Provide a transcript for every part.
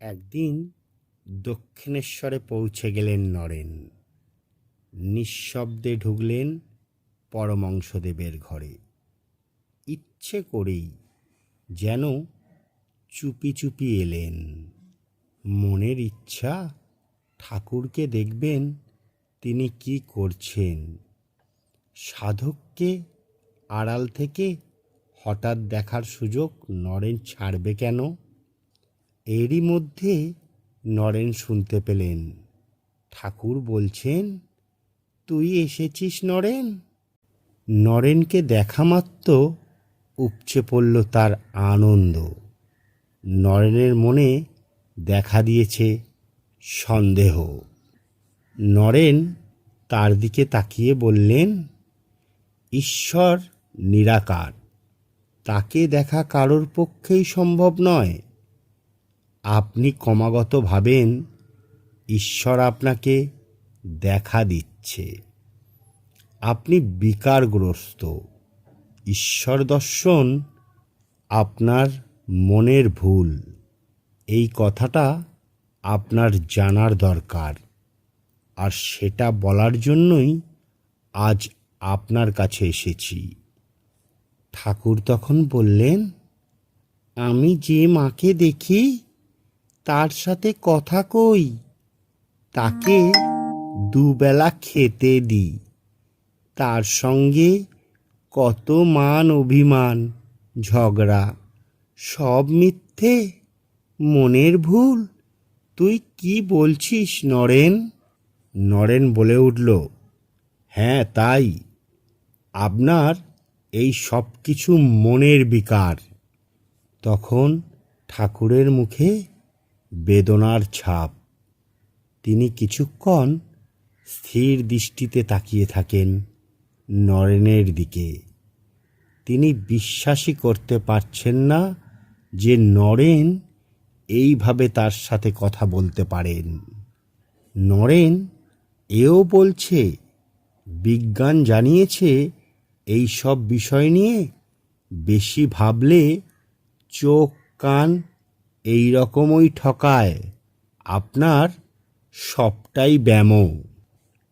একদিন দক্ষিণেশ্বরে পৌঁছে গেলেন নরেন। নিঃশব্দে ঢুকলেন পরমংশদেবের ঘরে। ইচ্ছে করেই যেন চুপি চুপি এলেন। মনের ইচ্ছা, ঠাকুরকে দেখবেন তিনি কি করছেন। সাধককে আড়াল থেকে হঠাৎ দেখার সুযোগ নরেন ছাড়বে কেন? এরই মধ্যে নরেন শুনতে পেলেন। ঠাকুর বলছেন, তুই এসেছিস নরেন? নরেনকে দেখা মাত্র উপচে পড়ল তার আনন্দ। নরেনের মনে দেখা দিয়েছে সন্দেহ। নরেন তার দিকে তাকিয়ে বললেন, ঈশ্বর নিরাকার। তাকে দেখা কারোর পক্ষেই সম্ভব নয়। আপনি ক্রমাগত ভাবেন ঈশ্বর আপনাকে দেখা দিচ্ছে। আপনি বিকারগ্রস্ত। ঈশ্বর দর্শন আপনার মনের ভুল। এই কথাটা আপনার জানার দরকার। আর সেটা বলার জন্যই আজ আপনার কাছে এসেছি। ঠাকুর তখন বললেন, আমি যে মাকে দেখি তার সাথে কথা কই? তাকে দুবেলা খেতে দিই। তার সঙ্গে কত মান অভিমান, ঝগড়া, সব মিথ্যে, মনের ভুল। তুই কি বলছিস, নরেন? নরেন বলে উঠল হ্যাঁ তাই। আপনার এই সব কিছু মনের বিকার। তখন ঠাকুরের মুখে বেদনার ছাপ। তিনি কিছুক্ষণ স্থির দৃষ্টিতে তাকিয়ে থাকেন নরেনের দিকে। তিনি বিশ্বাসই করতে পারছেন না যে নরেন এইভাবে তার সাথে কথা বলতে পারেন। নরেন এও বলছে, বিজ্ঞান জানিয়েছে এই সব বিষয় নিয়ে বেশি ভাবলে চোখ, কান এই রকমই ঠকায়। আপনার সবটাই ব্যাম।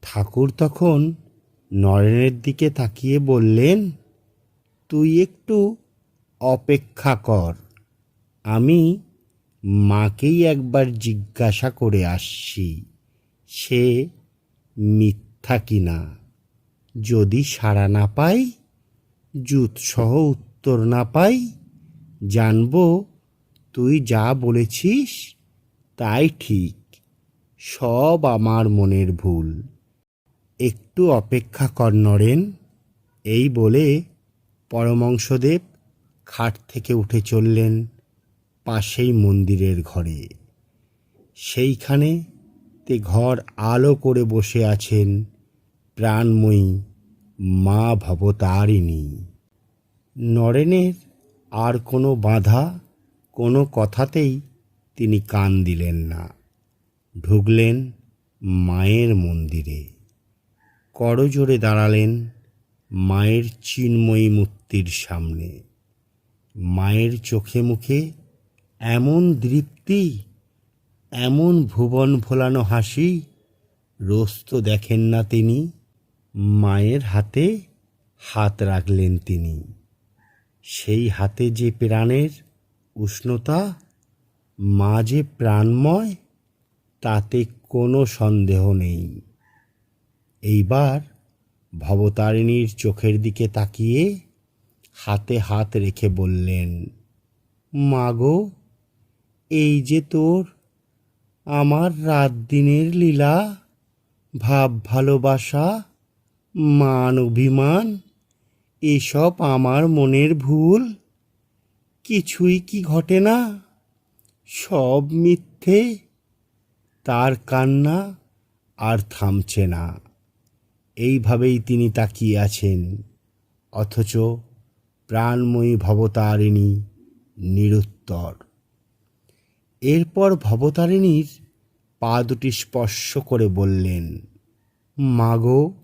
ঠাকুর তখন নরেনের দিকে তাকিয়ে বললেন, তুই একটু অপেক্ষা কর। আমি মাকেই একবার জিজ্ঞাসা করে আসছি, সে মিথ্যা কিনা। যদি সাড়া না পাই, জুতসহ উত্তর না পাই, জানব তুই যা বলেছিস তাই ঠিক। সব আমার মনের ভুল। একটু অপেক্ষা কর নরেন। এই বলে পরমংশদেব খাট থেকে উঠে চললেন পাশেই মন্দিরের ঘরে। সেইখানে তে ঘর আলো করে বসে আছেন প্রাণময়ী মা ভবতারিণী। নরেনের আর কোনো বাধা কোনো কথাতেই তিনি কান দিলেন না। ঢুকলেন মায়ের মন্দিরে। করজোরে দাঁড়ালেন মায়ের চিন্ময়ী মূর্তির সামনে। মায়ের চোখে মুখে এমন দৃপ্তি, এমন ভুবন ভোলানো হাসি রোজ তো দেখেন না তিনি, মায়ের হাতে হাত রাখলেন তিনি। সেই হাতে যে প্রাণের উষ্ণতা মা যে প্রাণময়, তাতে কোনো সন্দেহ নেই। এইবার ভবতারিণীর চোখের দিকে তাকিয়ে হাতে হাত রেখে বললেন, মাগো, এই যে তোর আমার রাত দিনের লীলা, ভাব ভালোবাসা, মান অভিমান, এসব আমার মনের ভুল কিছুই কি ঘটে না? সব মিথ্যে, তার কান্না আর থামছে না। এইভাবেই তিনি তাকিয়ে আছেন, অথচ প্রাণময়ী ভবতারিণী নিরুত্তর। এরপর ভবতারিণীর পা দুটি স্পর্শ করে বললেন, মাগো,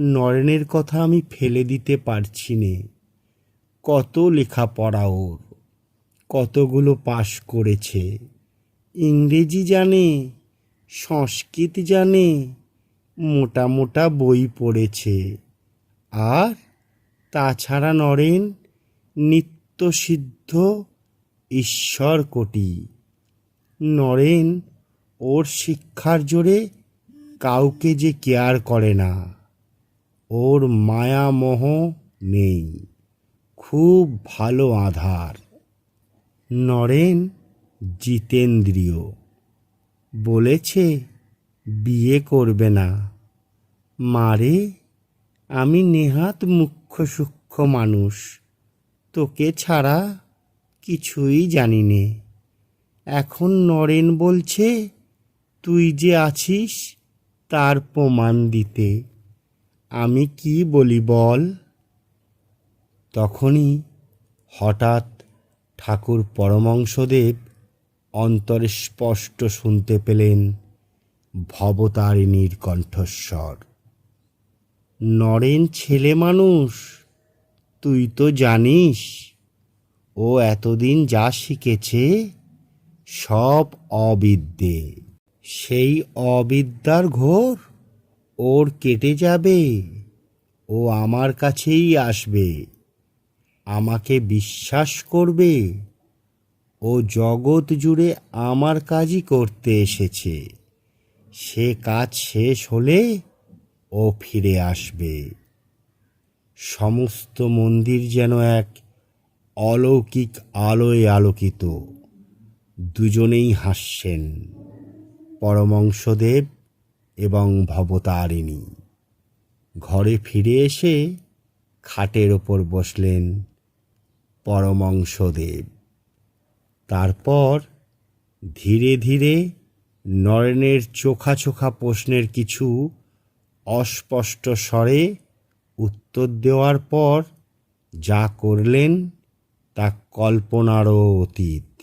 নরেনের কথা আমি ফেলে দিতে পারছি নে। কত লেখাপড়া ওর কতগুলো পাশ করেছে। ইংরেজি জানে, সংস্কৃত জানে, মোটা মোটা বই পড়েছে। আর তাছাড়া নরেন নিত্যসিদ্ধ ঈশ্বর কোটি। নরেন ওর শিক্ষার জোরে কাউকে যে কেয়ার করে না, ওর মায়ামোহ নেই। খুব ভালো আধার। নরেন জিতেন্দ্রীয় বলেছে, বিয়ে করবে না। মারে, আমি নেহাত মুখ্য সূক্ষ্ম মানুষ। তোকে ছাড়া কিছুই জানি নে। এখন নরেন বলছে, তুই যে আছিস তার প্রমাণ দিতে। আমি কি বলি বল? তখনই হঠাৎ ঠাকুর পরমংশদেব অন্তরে স্পষ্ট শুনতে পেলেন ভবতারিণীর কণ্ঠস্বর। নরেন ছেলে মানুষ, তুই তো জানিস, ও এতদিন যা শিখেছে সব অবিদ্যে। সেই অবিদ্যার ঘোর ওর কেটে যাবে, ও আমার কাছেই আসবে। আমাকে বিশ্বাস করবে ও জগৎ জুড়ে আমার কাজই করতে এসেছে। সে কাজ শেষ হলে ও ফিরে আসবে। সমস্ত মন্দির যেন এক অলৌকিক আলোয় আলোকিত। দুজনেই হাসছেন পরমংশদেব এবং ভবতারিণী। ঘরে ফিরে এসে খাটের ওপর বসলেন। পরমংশদেব। তারপর ধীরে ধীরে নরেনের চোখা চোখা প্রশ্নের কিছু অস্পষ্ট স্বরে উত্তর দেওয়ার পর যা করলেন তা কল্পনারও অতীত।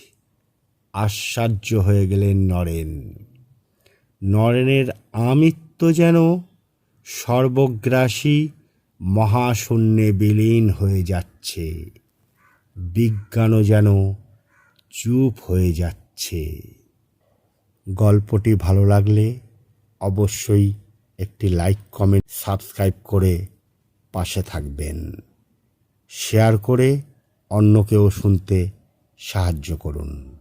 আশ্চর্য হয়ে গেলেন নরেন। নরেনের আমিত্ব যেন সর্বগ্রাসী মহাশূন্যে বিলীন হয়ে যাচ্ছে। বিজ্ঞানও যেন চুপ হয়ে যাচ্ছে। গল্পটি ভালো লাগলে অবশ্যই একটি লাইক, কমেন্ট, সাবস্ক্রাইব করে পাশে থাকবেন। শেয়ার করে অন্যকেও শুনতে সাহায্য করুন।